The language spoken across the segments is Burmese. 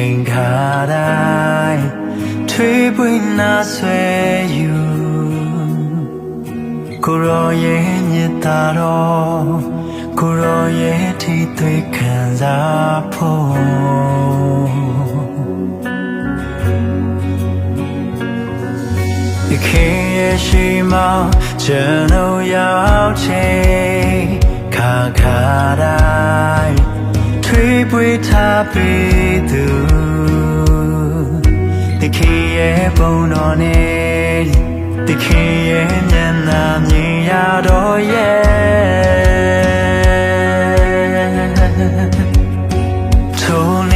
ုပ်တို့ဝင်ချိန်ခါတိုင်းထွေးပွေနာဆွဲယူကိုရောရဲ့ညစ်တာတော့ကိုရောရဲ့ထိသွေးခံစားဖို့ဒီခင်ရဲ့ရှိမကျွန်တော်ရောက်ချင်ခါခါတိုင်းထွေး ပွေထားပေးသူဒီခင်ရဲ့ပုံတော်နဲ့ဒီခင်ရဲ့မျက်နှာမြင်ရတော့ရဲ့ထို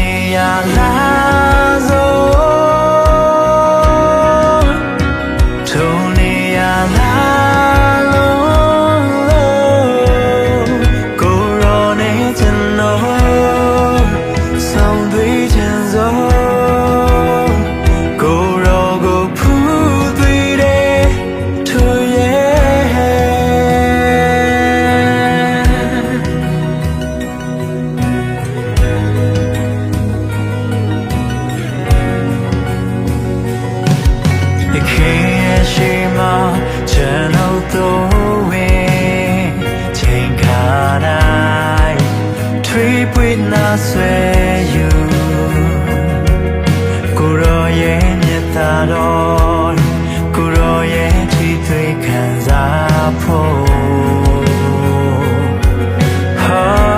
ပွေနာဆွဲယူကိုရောရဲ့မြတ်တာတော်ကိုရောရဲ့ချီသွေးခံစားဖို့ဟာ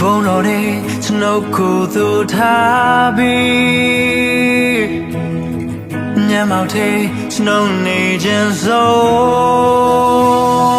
ဘုံတော်နဲ့ကျွန်တော်ကိုသူထားပြီးညမောင်သေးကျွန်တော်နေခြင်းစိုး